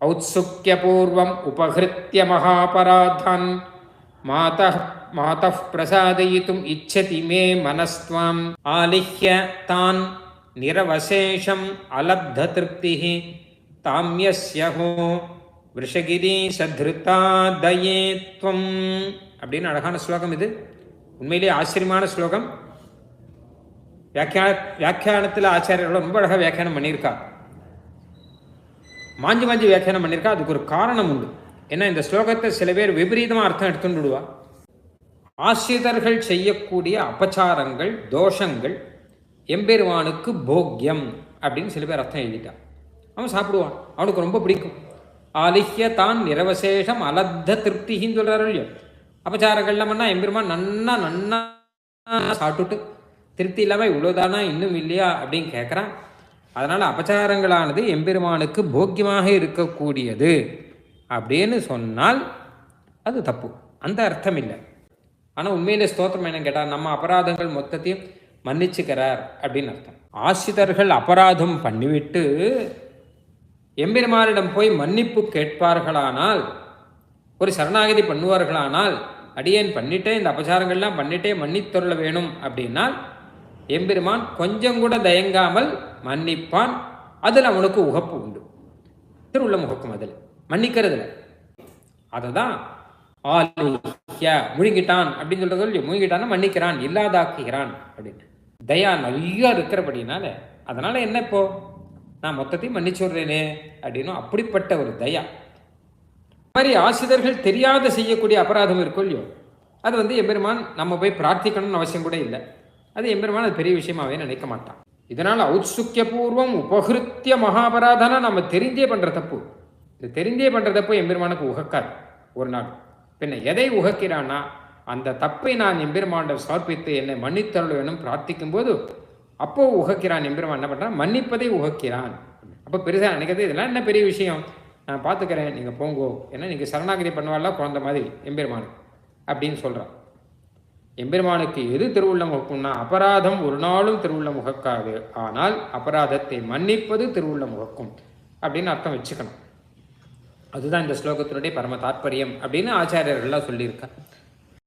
औत्सुक्यपूर्वम् उपहृत्य महापराधान् मातः मातः प्रसादयितुम् इच्छति मे मनस्त्वाम् आलिह्य तान् निरवशेषम् अलब्धतृप्तिः தாமியஸ்ய ஹோ விஷகிரீஷதிருத்தா தயே துவம் அப்படின்னு அழகான ஸ்லோகம் இது உண்மையிலேயே ஆச்சரியமான ஸ்லோகம் வியாக்கியான வியாக்கியானத்தில் ஆச்சாரியர்கள் ரொம்ப அழகாக வியாக்கியானம் பண்ணியிருக்கா மாஞ்சி மாஞ்சி வியாக்கியானம் பண்ணியிருக்கா? அதுக்கு ஒரு காரணம் உண்டு. ஏன்னா இந்த ஸ்லோகத்தை சில பேர் விபரீதமாக அர்த்தம் எடுத்துட்டு விடுவா. ஆசிரியர்கள் செய்யக்கூடிய அபச்சாரங்கள் தோஷங்கள் எம்பெருமானுக்கு போக்கியம் அப்படின்னு சில பேர் அர்த்தம் எழுதிட்டான் அவன் சாப்பிடுவான். அவனுக்கு ரொம்ப பிடிக்கும். ஆலிஹ்ய தான் நிரவசேஷம் அலத்த திருப்தின்னு சொல்கிறாரு இல்லையோ? அபச்சாரங்கள்லாம் பண்ணால் எம்பெருமான் நன்னா நன்னா சாப்பிட்டுட்டு திருப்தி இல்லாமல் இவ்வளோதானா இன்னும் இல்லையா அப்படின்னு கேட்குறான் அதனால் அபச்சாரங்களானது எம்பெருமானுக்கு போக்கியமாக இருக்கக்கூடியது அப்படின்னு சொன்னால் அது தப்பு. அந்த அர்த்தம் இல்லை. ஆனால் உண்மையிலே ஸ்தோத்திரம் என்னன்னு கேட்டால் நம்ம அபராதங்கள் மொத்தத்தையும் மன்னிச்சுக்கிறார் அப்படின்னு அர்த்தம். ஆசிரியர்கள் அபராதம் பண்ணிவிட்டு எம்பெருமானிடம் போய் மன்னிப்பு கேட்பார்களானால் ஒரு சரணாகதி பண்ணுவார்களானால் அடியேன் பண்ணிட்டே இந்த அபசாரங்கள்லாம் பண்ணிட்டே மன்னித்தொருள வேணும் அப்படின்னால் எம்பெருமான் கொஞ்சம் கூட தயங்காமல் மன்னிப்பான். அதில் அவனுக்கு உகப்பு உண்டு. திருவுள்ள முகக்கும் அதில். மன்னிக்கிறதுல அதை தான் ஆலிஹ்ய முழுங்கிட்டான் அப்படின்னு சொல்றது சொல்லி முழுங்கிட்டான்னா மன்னிக்கிறான் இல்லாதாக்குகிறான் அப்படின்னு. தயா நல்லா இருக்கிறபடினால அதனால என்ன இப்போ? நான் மொத்தத்தையும் மன்னிச்சுடுறேனே அப்படின்னு அப்படிப்பட்ட ஒரு தயா. மாதிரி ஆசிரியர்கள் தெரியாத செய்யக்கூடிய அபராதம் இருக்கும் இல்லையோ அது வந்து எம்பெருமான் நம்ம போய் பிரார்த்திக்கணும்னு அவசியம் கூட இல்லை. அது எம்பெருமான் அது பெரிய விஷயமாவே நினைக்க மாட்டான். இதனால் ஔத்சுக்கிய பூர்வம் உபகிருத்திய மகாபராதனா நம்ம தெரிந்தே பண்ற தப்பு. இது தெரிந்தே பண்ற தப்பு எம்பெருமானுக்கு உகக்காது ஒரு நாள். பின்ன எதை உகக்கிறான்னா அந்த தப்பை நான் எம்பெருமானிடம் சமர்ப்பித்து என்னை மன்னித்தருள் வேணும் பிரார்த்திக்கும் போது அப்போ உகக்கிறான் எம்பெருமான் என்ன பண்ணுறான் மன்னிப்பதை உகக்கிறான். அப்போ பெருசாக நினைக்கிறது இதெல்லாம் என்ன பெரிய விஷயம்? நான் பார்த்துக்கிறேன் நீங்கள் போங்கோ ஏன்னா நீங்கள் சரணாகிரி பண்ணுவாள்ல குழந்த மாதிரி எம்பெருமான் அப்படின்னு சொல்கிறான் எம்பெருமானுக்கு எது திருவுள்ளம் முகக்கும்னா அபராதம் ஒரு நாளும் திருவுள்ளம் முகக்காது. ஆனால் அபராதத்தை மன்னிப்பது திருவுள்ளம் முகக்கும் அப்படின்னு அர்த்தம் வச்சுக்கணும். அதுதான் இந்த ஸ்லோகத்தினுடைய பரம தாற்பயம் அப்படின்னு ஆச்சாரியர்கள்லாம் சொல்லியிருக்கேன்